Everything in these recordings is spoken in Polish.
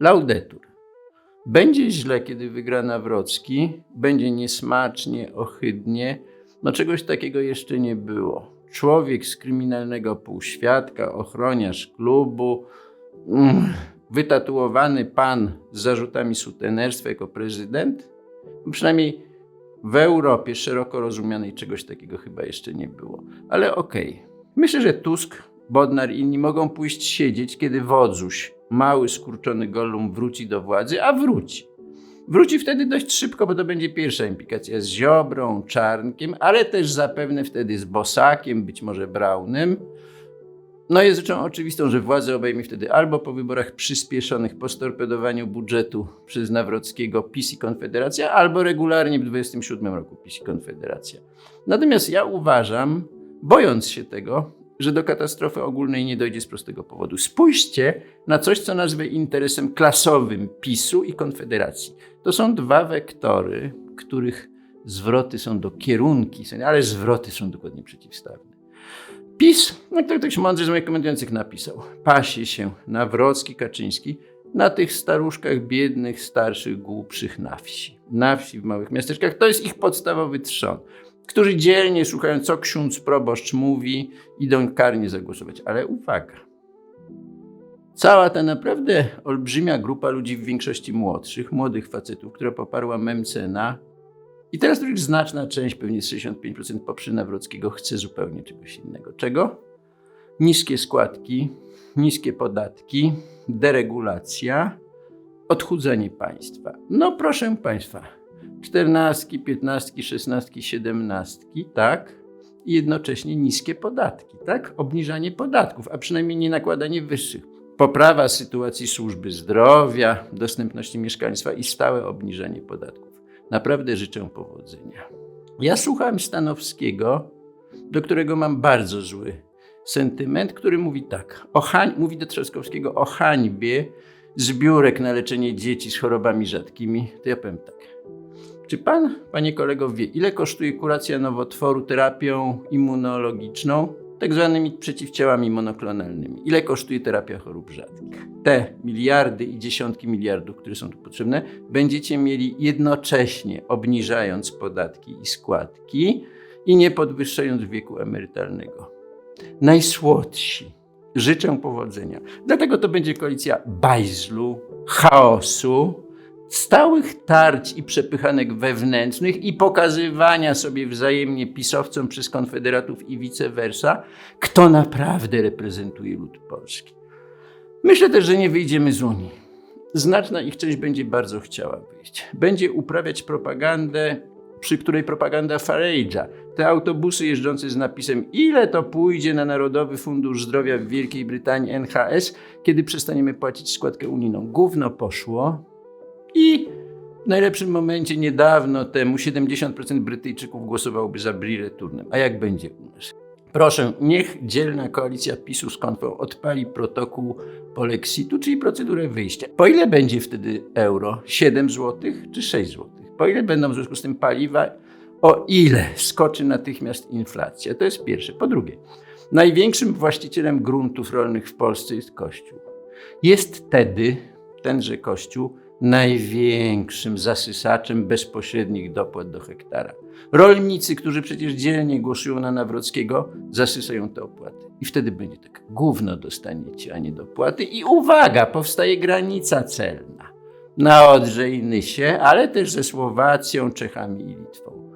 Laudetur. Będzie źle, kiedy wygra Nawrocki, będzie niesmacznie, ohydnie. No czegoś takiego jeszcze nie było. Człowiek z kryminalnego półświadka, ochroniarz klubu, mm, wytatuowany pan z zarzutami sutenerstwa jako prezydent, przynajmniej w Europie szeroko rozumianej czegoś takiego chyba jeszcze nie było. Ale okej. Myślę, że Tusk, Bodnar i inni mogą pójść siedzieć, kiedy wodzuś, mały, skurczony Gollum wróci do władzy, a wróci. Wróci wtedy dość szybko, bo to będzie pierwsza implikacja z Ziobrą, Czarnkiem, ale też zapewne wtedy z Bosakiem, być może Braunem. No jest rzeczą oczywistą, że władzę obejmie wtedy albo po wyborach przyspieszonych po storpedowaniu budżetu przez Nawrockiego PiS i Konfederacja, albo regularnie w 27 roku PiS i Konfederacja. Natomiast ja uważam, bojąc się tego, że do katastrofy ogólnej nie dojdzie z prostego powodu. Spójrzcie na coś, co nazwę interesem klasowym PiSu i Konfederacji. To są dwa wektory, których zwroty są do kierunki, ale zwroty są dokładnie przeciwstawne. PiS, jak to ktoś mądry z moich komentujących napisał, pasie się Nawrocki, Kaczyński na tych staruszkach biednych, starszych, głupszych na wsi. Na wsi, w małych miasteczkach. To jest ich podstawowy trzon, którzy dzielnie słuchają, co ksiądz proboszcz mówi, idą karnie zagłosować. Ale uwaga, cała ta naprawdę olbrzymia grupa ludzi, w większości młodszych, młodych facetów, która poparła Memcena, i teraz już znaczna część, pewnie z 65% poprze Nawrockiego, chce zupełnie czegoś innego. Czego? Niskie składki, niskie podatki, deregulacja, odchudzanie państwa. No proszę państwa, czternastki, piętnastki, szesnastki, siedemnastki, tak? I jednocześnie niskie podatki, tak? Obniżanie podatków, a przynajmniej nie nakładanie wyższych. Poprawa sytuacji służby zdrowia, dostępności mieszkaństwa i stałe obniżanie podatków. Naprawdę życzę powodzenia. Ja słuchałem Stanowskiego, do którego mam bardzo zły sentyment, który mówi tak, o hań, mówi do Trzaskowskiego o hańbie zbiórek na leczenie dzieci z chorobami rzadkimi. To ja powiem tak. Czy pan, panie kolego, wie, ile kosztuje kuracja nowotworu terapią immunologiczną, tak zwanymi przeciwciałami monoklonalnymi? Ile kosztuje terapia chorób rzadkich? Te miliardy i dziesiątki miliardów, które są tu potrzebne, będziecie mieli jednocześnie obniżając podatki i składki i nie podwyższając wieku emerytalnego. Najsłodsi. Życzę powodzenia. Dlatego to będzie koalicja bajzlu, chaosu, stałych tarć i przepychanek wewnętrznych i pokazywania sobie wzajemnie pisowcom przez konfederatów i vice versa, kto naprawdę reprezentuje lud polski. Myślę też, że nie wyjdziemy z Unii. Znaczna ich część będzie bardzo chciała wyjść. Będzie uprawiać propagandę, przy której propaganda Farage'a, te autobusy jeżdżące z napisem ile to pójdzie na Narodowy Fundusz Zdrowia w Wielkiej Brytanii NHS, kiedy przestaniemy płacić składkę unijną. Gówno poszło i w najlepszym momencie niedawno temu 70% Brytyjczyków głosowałoby za Brireturnem. A jak będzie u nas? Proszę, niech dzielna koalicja PiSu z Konfą odpali protokół polexitu, czyli procedurę wyjścia. Po ile będzie wtedy euro? 7 zł czy 6 zł? Po ile będą w związku z tym paliwa? O ile skoczy natychmiast inflacja? To jest pierwsze. Po drugie, największym właścicielem gruntów rolnych w Polsce jest Kościół. Jest wtedy tenże Kościół największym zasysaczem bezpośrednich dopłat do hektara. Rolnicy, którzy przecież dzielnie głosują na Nawrockiego, zasysają te opłaty. I wtedy będzie tak, gówno dostaniecie, a nie dopłaty. I uwaga, powstaje granica celna na Odrze i Nysie, ale też ze Słowacją, Czechami i Litwą.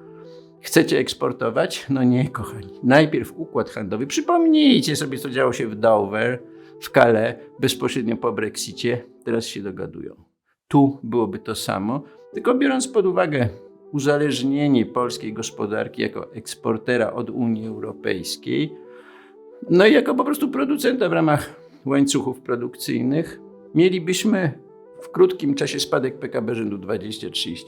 Chcecie eksportować? No nie, kochani. Najpierw układ handlowy. Przypomnijcie sobie, co działo się w Dover, w Calais, bezpośrednio po Brexicie. Teraz się dogadują. Tu byłoby to samo, tylko biorąc pod uwagę uzależnienie polskiej gospodarki jako eksportera od Unii Europejskiej, no i jako po prostu producenta w ramach łańcuchów produkcyjnych, mielibyśmy w krótkim czasie spadek PKB rzędu 20-30%.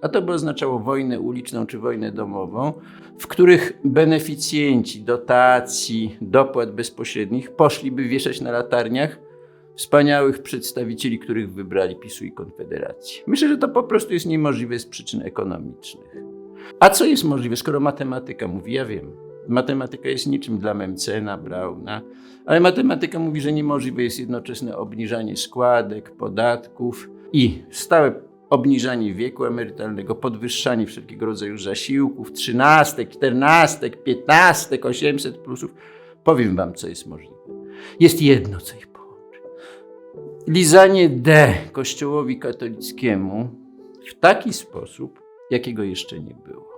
A to by oznaczało wojnę uliczną czy wojnę domową, w których beneficjenci dotacji, dopłat bezpośrednich poszliby wieszać na latarniach wspaniałych przedstawicieli, których wybrali PiSu i Konfederacji. Myślę, że to po prostu jest niemożliwe z przyczyn ekonomicznych. A co jest możliwe, skoro matematyka mówi, ja wiem. Matematyka jest niczym dla Memcena, Brauna, ale matematyka mówi, że niemożliwe jest jednoczesne obniżanie składek, podatków i stałe obniżanie wieku emerytalnego, podwyższanie wszelkiego rodzaju zasiłków, trzynastek, czternastek, piętnastek, osiemset plusów. Powiem wam, co jest możliwe. Jest jedno, co ich. Lizanie D Kościołowi katolickiemu w taki sposób, jakiego jeszcze nie było.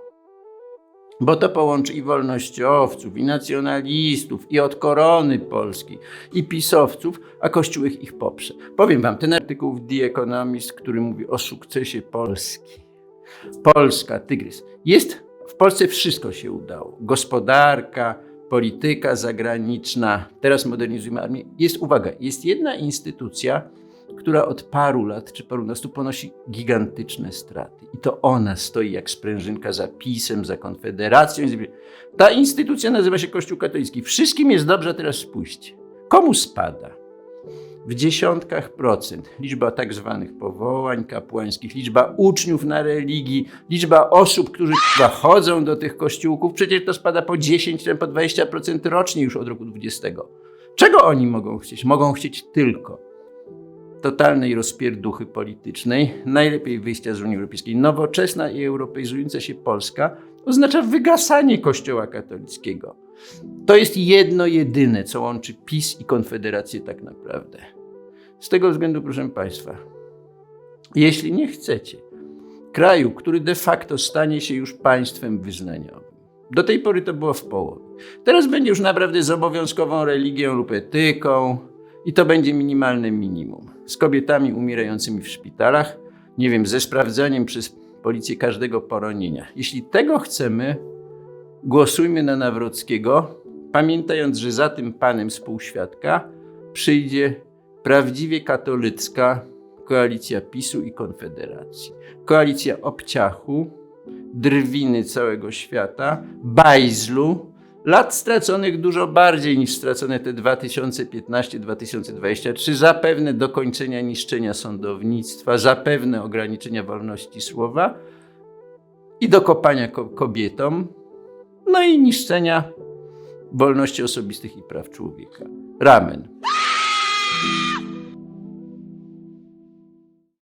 Bo to połączy i wolnościowców, i nacjonalistów, i od korony polskiej, i pisowców, a Kościół ich, ich poprze. Powiem wam, ten artykuł w The Economist, który mówi o sukcesie Polski. Polska, tygrys. Jest, w Polsce wszystko się udało. Gospodarka, polityka zagraniczna, teraz modernizujemy armię. Jest, uwaga, jest jedna instytucja, która od paru lat czy parunastu ponosi gigantyczne straty. I to ona stoi jak sprężynka za PiSem, za Konfederacją. Ta instytucja nazywa się Kościół katolicki. Wszystkim jest dobrze, teraz spójrzcie. Komu spada? W dziesiątkach procent liczba tak zwanych powołań kapłańskich, liczba uczniów na religii, liczba osób, którzy kurwa, chodzą do tych kościółków, przecież to spada po 10, czy po 20% rocznie już od roku 20. Czego oni mogą chcieć? Mogą chcieć tylko totalnej rozpierduchy politycznej, najlepiej wyjścia z Unii Europejskiej. Nowoczesna i europeizująca się Polska oznacza wygasanie Kościoła katolickiego. To jest jedno jedyne, co łączy PiS i Konfederację tak naprawdę. Z tego względu, proszę Państwa, jeśli nie chcecie kraju, który de facto stanie się już państwem wyznaniowym, do tej pory to było w połowie. Teraz będzie już naprawdę z obowiązkową religią lub etyką, i to będzie minimalne minimum. Z kobietami umierającymi w szpitalach, nie wiem, ze sprawdzaniem przez policję każdego poronienia. Jeśli tego chcemy, głosujmy na Nawrockiego, pamiętając, że za tym panem współświadka przyjdzie prawdziwie katolicka koalicja PiSu i Konfederacji. Koalicja obciachu, drwiny całego świata, bajzlu, lat straconych dużo bardziej niż stracone te 2015-2023, zapewne dokończenia niszczenia sądownictwa, zapewne ograniczenia wolności słowa i dokopania ko kobietom, no i niszczenia wolności osobistych i praw człowieka. Ramen.